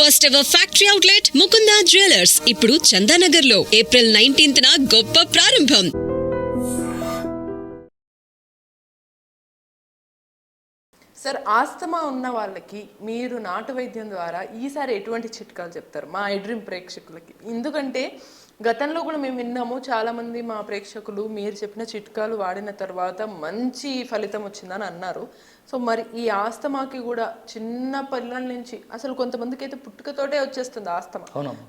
First ever factory outlet Mukunda jewellers ఇప్పుడు చందానగర్లో April nineteenth గొప్ప ప్రారంభం. సార్ ఆస్తమా ఉన్న వాళ్ళకి మీరు నాటు వైద్యం ద్వారా ఈసారి ఎటువంటి చిట్కాలు చెప్తారు? మా ఐడ్రీమ్ ప్రేక్షకులకి. ఎందుకంటే గతంలో కూడా మేము విన్నాము చాలామంది మా ప్రేక్షకులు మీరు చెప్పిన చిట్కాలు వాడిన తర్వాత మంచి ఫలితం వచ్చిందని అన్నారు. సో మరి ఈ ఆస్తమాకి కూడా చిన్న పిల్లల నుంచి అసలు కొంతమందికి అయితే పుట్టుకతోటే వచ్చేస్తుంది ఆస్తమా?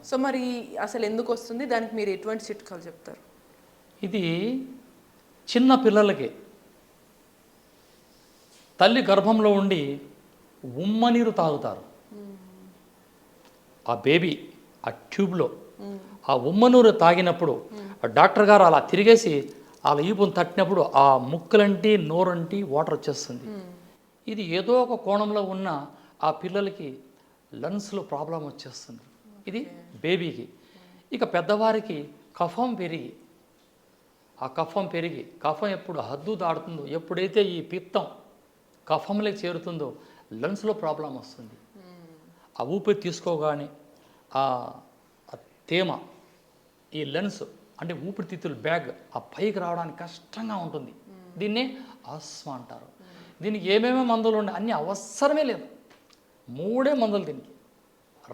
సో మరి అసలు ఎందుకు వస్తుంది? దానికి మీరు ఎటువంటి చిట్కాలు చెప్తారు? ఇది చిన్న పిల్లలకి. తల్లి గర్భంలో ఉండి ఉమ్మ నీరు తాగుతారు. ఆ బేబీ ఆ ట్యూబ్లో ఆ ఉమ్మ నీరు తాగినప్పుడు ఆ డాక్టర్ గారు అలా తిరిగేసి అలా ఈపును తట్టినప్పుడు ఆ ముక్కలంటి నోరంటి వాటర్ వచ్చేస్తుంది. ఇది ఏదో ఒక కోణంలో ఉన్న ఆ పిల్లలకి లంగ్స్లో ప్రాబ్లం వచ్చేస్తుంది. ఇది బేబీకి. ఇక పెద్దవారికి కఫం పెరిగి ఆ కఫం పెరిగి కఫం ఎప్పుడు హద్దు దాడుతుందో ఎప్పుడైతే ఈ పిత్తం కఫంలోకి చేరుతుందో లంగ్స్లో ప్రాబ్లం వస్తుంది. ఆ ఊపిరి తీసుకోగానే ఆ తేమ ఈ లెన్స్ అంటే ఊపిరితిత్తుల బ్యాగ్ ఆ పైకి రావడానికి కష్టంగా ఉంటుంది. దీన్నే ఆస్మా అంటారు. దీనికి ఏమేమి మందులు ఉన్నాయి అన్నీ అవసరమే లేదు. మూడే మందులు దీనికి.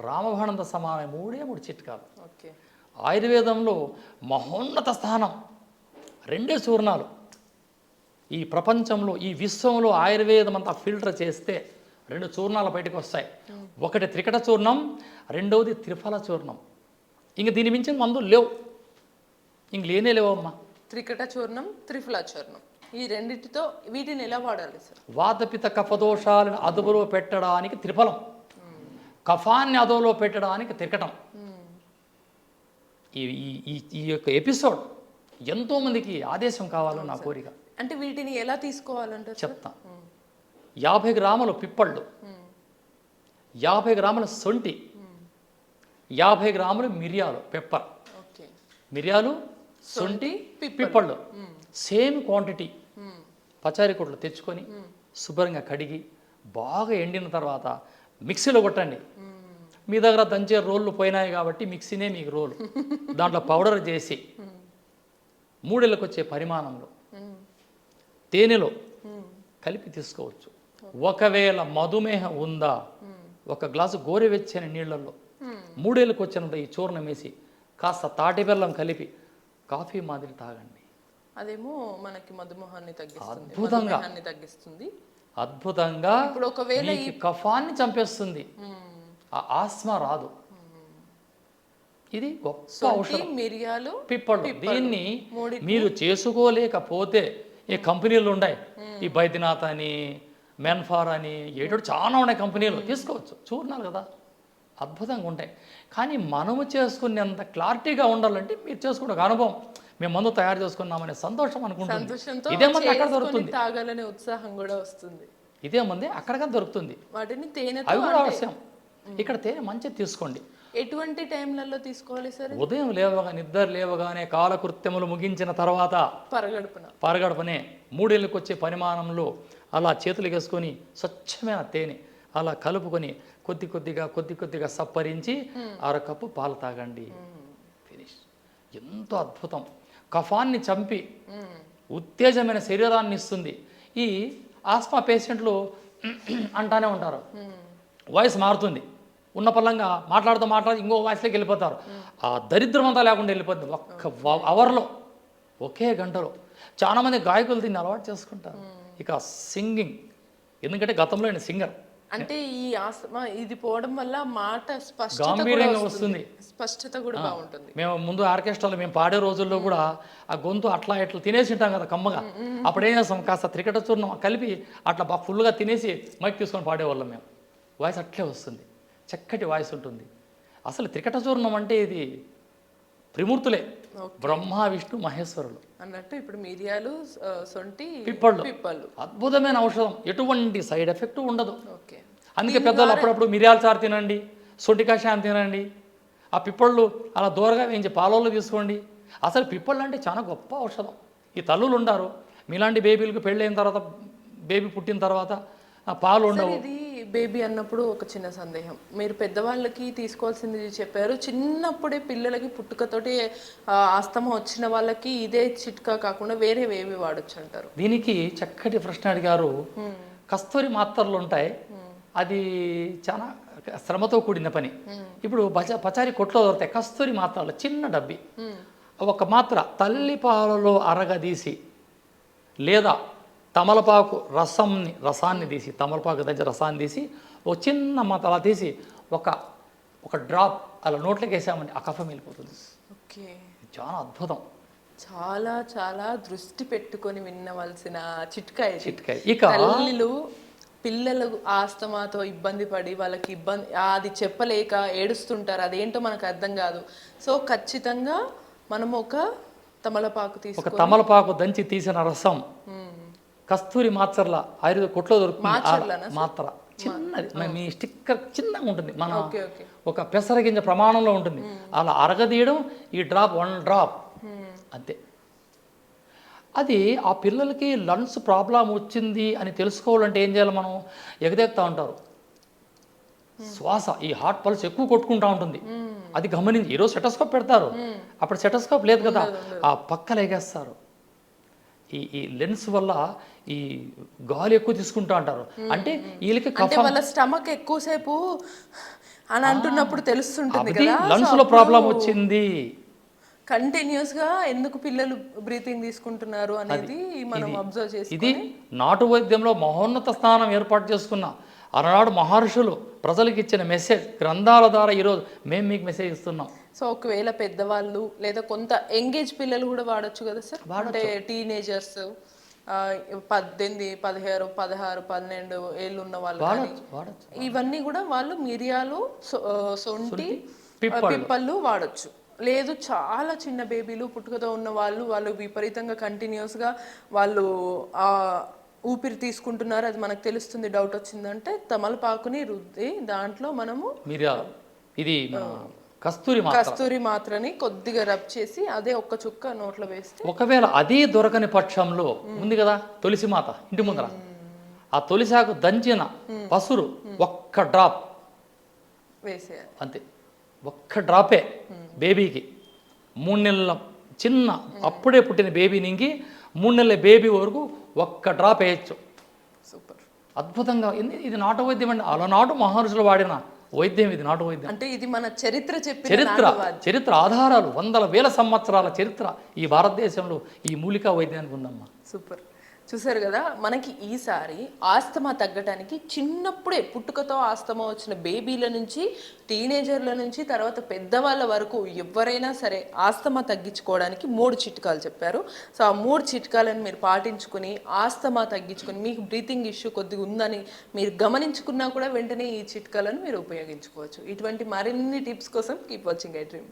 రామబాణంత సమానం మూడే మూడు చిట్కాలు. ఓకే. ఆయుర్వేదంలో మహోన్నత స్థానం. రెండే చూర్ణాలు ఈ ప్రపంచంలో ఈ విశ్వంలో ఆయుర్వేదం అంతా ఫిల్టర్ చేస్తే రెండు చూర్ణాలు బయటకు వస్తాయి. ఒకటి త్రికట చూర్ణం రెండవది త్రిఫల చూర్ణం ఇంక దీని మించిన మందులు లేవు. ఇంక లేనే లేవమ్మా. త్రికట చూర్ణం త్రిఫలా చూర్ణం ఈ రెండిటితో వీటిని ఎలా వాడాలి సార్? వాతపిత కఫదోషాలను అదుపులో పెట్టడానికి త్రిఫలం కఫాన్ని అదుపులో పెట్టడానికి త్రికటం. ఈ ఈ- యొక్క ఎపిసోడ్ ఎంతోమందికి ఆదేశం కావాలని నా కోరిక. అంటే వీటిని ఎలా తీసుకోవాలంటారు సార్? చెప్తా. యాభై గ్రాములు పిప్పళ్ళు. యాభై గ్రాముల సొంటి. యాభై గ్రాములు మిరియాలు పెప్పర్. మిరియాలు సొంటి పిప్పళ్ళు. Same quantity. పచారీ కొట్లు తెచ్చుకొని శుభ్రంగా కడిగి బాగా ఎండిన తర్వాత మిక్సీలో కొట్టండి. మీ దగ్గర దంచే రోళ్ళు పోయినాయి కాబట్టి మిక్సీనే మీకు రోలు. దాంట్లో పౌడర్ చేసి మూడేళ్ళకి వచ్చే పరిమాణంలో. తేనెలో. కలిపి తీసుకోవచ్చు. ఒకవేళ మధుమేహం ఉందా ఒక గ్లాసు గోరువెచ్చని నీళ్ళల్లో మ్మ్. మూడేళ్ళకి వచ్చినంత ఈ చూర్ణం వేసి కాస్త తాటి బెల్లం కలిపి కాఫీ మాదిరి తాగండి. అదేమో మనకి మధుమేహాన్ని తగ్గిస్తుంది. అద్భుతంగా. మధుమేహాన్ని తగ్గిస్తుంది. అద్భుతంగా ఇప్పుడు ఒకవేళ మీకు కఫాన్ని చంపేస్తుంది. ఆ ఆస్మా రాదు. ఇది గొప్ప ఔషధం. మిరియాలు పిప్పళ్ళు దీన్ని మీరు చేసుకోలేకపోతే ఈ కంపెనీలు ఉన్నాయి ఈ బైద్యనాథ్ అని మెన్ఫార్ అని ఏటో చాలా ఉన్నాయి కంపెనీలు. తీసుకోవచ్చు. చూర్ణాలు కదా. అద్భుతంగా ఉంటాయి. కానీ మనము చేసుకునేంత క్లారిటీగా ఉండాలంటే మీరు చేసుకునే ఒక అనుభవం. మేము మందు తయారు చేసుకున్నామనే సంతోషం అనుకుంటుంది. ఇదే మంది అక్కడ దొరుకుతుంది. తాగాలనే ఉత్సాహం కూడా వస్తుంది. ఇదే మంది అక్కడగా దొరుకుతుంది. వాటిని తేనెతో అవి కూడా అవసరం. ఇక్కడ తేనె మంచిది తీసుకోండి. ఎటువంటి టైంలలో తీసుకోవాలి సార్? ఉదయం లేవగా నిద్ర లేవగానే కాలకృత్యములు ముగించిన తర్వాత పరగడుపున. పరగడపనే మూడేళ్ళకి వచ్చే పరిమాణంలో అలా చేతులు వేసుకొని స్వచ్ఛమైన తేనె అలా కలుపుకొని కొద్ది కొద్దిగా కొద్ది కొద్దిగా సప్పరించి అరకప్పు పాలు తాగండి. ఫినిష్ ఎంతో అద్భుతం. కఫాన్ని చంపి ఉత్తేజమైన శరీరాన్ని ఇస్తుంది. ఈ ఆస్మా పేషెంట్లు అంటానే ఉంటారు. వాయిస్ మారుతుంది. ఉన్న పల్లంగా మాట్లాడుతూ మాట్లాడుతూ ఇంకో వాయిస్లోకి వెళ్ళిపోతారు. ఆ దరిద్రం అంతా లేకుండా వెళ్ళిపోతుంది ఒక్క అవర్లో ఒకే గంటలో. చాలామంది గాయకులు దీన్ని అలవాటు చేసుకుంటారు. ఇక సింగింగ్. ఎందుకంటే గతంలో నేను సింగర్. అంటే ఈ ఆస్తమా ఇది పోవడం వల్ల మాట స్పష్టత కూడా గాంభీర్యంగా వస్తుంది. వస్తుంది. స్పష్టత కూడా బాగుంటుంది. మేము ముందు ఆర్కెస్ట్రాలో మేము పాడే రోజుల్లో కూడా ఆ గొంతు అట్లా ఇట్లా తినేసి ఉంటాం కదా కమ్మగా. అప్పుడు ఏం చేస్తాం? కాస్త త్రికట చూర్ణం కలిపి అట్లా బాగా ఫుల్గా తినేసి మైక్ తీసుకొని పాడేవాళ్ళం మేము. వాయిస్ అట్లే వస్తుంది. చక్కటి వాయిస్ ఉంటుంది. అసలు త్రికట చూర్ణం అంటే ఇది త్రిమూర్తులే. బ్రహ్మ విష్ణు మహేశ్వరులు. అన్నట్టు ఇప్పుడు మిరియాలు సొంటి పిప్పళ్ళు. పిప్పళ్ళు. అద్భుతమైన ఔషధం. ఎటువంటి సైడ్ ఎఫెక్ట్ ఉండదు. ఓకే. అందుకే పెద్దలు అప్పుడప్పుడు మిరియాల చారు తినండి సొంటి కషాయం తినండి. ఆ పిప్పళ్ళు అలా దూరగా వేయించి పాలల్లో తీసుకోండి. అసలు పిప్పళ్ళు అంటే చాలా గొప్ప ఔషధం. ఈ తల్లులు ఉండారు. మీలాంటి బేబీలకు పెళ్ళైన తర్వాత బేబీ పుట్టిన తర్వాత ఆ పాలు ఉండవు. బేబీ అన్నప్పుడు ఒక చిన్న సందేహం. మీరు పెద్దవాళ్ళకి తీసుకోవాల్సింది చెప్పారు. చిన్నప్పుడే పిల్లలకి పుట్టుకతోటి ఆస్తమా వచ్చిన వాళ్ళకి ఇదే చిట్కా కాకుండా వేరే ఏవి వాడొచ్చు అంటారు దీనికి చక్కటి ప్రశ్న అడిగారు. కస్తూరి మాత్రలు ఉంటాయి. అది చాలా శ్రమతో కూడిన పని. ఇప్పుడు బజ పచారి కొట్లో దొరుకుతాయి. కస్తూరి మాత్రలు చిన్న డబ్బి. ఒక మాత్ర తల్లి పాలలో అరగదీసి లేదా తమలపాకు రసంని రసాన్ని తీసి తమలపాకు దగ్గర రసాన్ని తీసి ఒక చిన్న మాత్ర అలా తీసి ఒక ఒక డ్రాప్ అలా నోట్లోకి వేసామండి ఆ కఫం వెళ్ళిపోతుంది. ఓకే. చాలా అద్భుతం. చాలా చాలా దృష్టి పెట్టుకొని విన్నవలసిన చిట్కా ఇది. చిట్కాయ. ఇక తల్లులు పిల్లలు ఆస్తమాతో ఇబ్బంది పడి వాళ్ళకి ఇబ్బంది అది చెప్పలేక ఏడుస్తుంటారు. అదేంటో మనకు అర్థం కాదు. సో ఖచ్చితంగా మనం ఒక తమలపాకు ఒక తీసుకొని తమలపాకు దంచి తీసిన రసం కస్తూరి మాత్రల ఆయుర్వేద కొట్లో దొరుకుతుంది. మాత్ర. చిన్నది. మీ స్టిక్కర్ చిన్నగా ఉంటుంది. మన ఒక పెసర గింజ ప్రమాణంలో ఉంటుంది. అలా అరగదీయడం ఈ డ్రాప్ వన్ డ్రాప్. అంతే. అది ఆ పిల్లలకి లంగ్స్ ప్రాబ్లం వచ్చింది అని తెలుసుకోవాలంటే ఏం చేయాలి మనం? ఎగదెగుతా ఉంటారు. శ్వాస ఈ హార్ట్ పల్స్ ఎక్కువ కొట్టుకుంటా ఉంటుంది. అది గమనించి ఈరోజు సెటస్కోప్ పెడతారు. అప్పుడు సెటస్కోప్ లేదు కదా. ఆ పక్కన ఎగేస్తారు ఈ ఈ లెన్స్ వల్ల ఈ గాలి ఎక్కువ తీసుకుంటా అంటారు. అంటే వీళ్ళకి వాళ్ళ స్టమక్ ఎక్కువసేపు అని అంటున్నప్పుడు తెలుస్తుంటుంది కదా లంగ్స్లో ప్రాబ్లం వచ్చింది. కంటిన్యూస్గా ఎందుకు పిల్లలు బ్రీతింగ్ తీసుకుంటున్నారు అనేది మనం అబ్జర్వ్ చేసి ఇది నాటు వైద్యంలో మహోన్నత స్థానం ఏర్పాటు చేసుకున్న అలనాడు మహర్షులు ప్రజలకు ఇచ్చిన మెసేజ్ గ్రంథాల ద్వారా ఈరోజు మేము మీకు మెసేజ్ ఇస్తున్నాం. సో ఒకవేళ పెద్దవాళ్ళు లేదా కొంత ఎంగేజ్ పిల్లలు కూడా వాడొచ్చు కదా సార్? అంటే టీనేజర్స్ పద్దెనిమిది పదిహేడు పదహారు పన్నెండు ఏళ్ళు ఉన్న వాళ్ళు ఇవన్నీ కూడా వాళ్ళు మిరియాలు సొంటి పిప్పళ్ళు. వాడొచ్చు. లేదు చాలా చిన్న బేబీలు పుట్టుకతో ఉన్న వాళ్ళు వాళ్ళు విపరీతంగా కంటిన్యూస్గా వాళ్ళు ఆ ఊపిరి తీసుకుంటున్నారు అది మనకు తెలుస్తుంది డౌట్ వచ్చిందంటే తమలపాకుని రుద్ది దాంట్లో మనము మీరు ఇది కస్తూరి మాత్ర. కస్తూరి మాత్రని కొద్దిగా రబ్ చేసి అదే ఒక్క చుక్క నోట్లో వేస్తే ఒకవేళ అదే దొరకని పక్షంలో ఉంది కదా తులసి మాత ఇంటి ముందర. ఆ తులసాకు దంచిన పసురు ఒక్క డ్రాప్. వేసేయాలి. అంతే. ఒక్క డ్రాపే బేబీకి. మూడు నెలల చిన్న అప్పుడే పుట్టిన బేబీ నుంచి మూడు నెలల బేబీ వరకు ఒక్క డ్రాప్ వేయచ్చు. సూపర్. అద్భుతంగా ఇది- నాటు వైద్యం అండి. అలనాడు మహర్షులు వాడిన వైద్యం ఇది నాటు వైద్యం. అంటే ఇది మన చరిత్ర చెప్పిన చరిత్ర. చరిత్ర ఆధారాలు వందల వేల సంవత్సరాల చరిత్ర ఈ భారతదేశంలో ఈ మూలికా వైద్యానికి ఉందమ్మా. సూపర్. చూసారు కదా మనకి ఈసారి ఆస్తమా తగ్గటానికి చిన్నప్పుడే పుట్టుకతో ఆస్తమా వచ్చిన బేబీల నుంచి టీనేజర్ల నుంచి తర్వాత పెద్దవాళ్ళ వరకు ఎవరైనా సరే ఆస్తమా తగ్గించుకోవడానికి మూడు చిట్కాలు చెప్పారు. సో ఆ మూడు చిట్కాలను మీరు పాటించుకుని ఆస్తమా తగ్గించుకొని మీకు బ్రీతింగ్ ఇష్యూ కొద్దిగా ఉందని మీరు గమనించుకున్నా కూడా వెంటనే ఈ చిట్కాలను మీరు ఉపయోగించుకోవచ్చు. ఇటువంటి మరిన్ని టిప్స్ కోసం కీప్ వాచింగ్ ఐ డ్రీమ్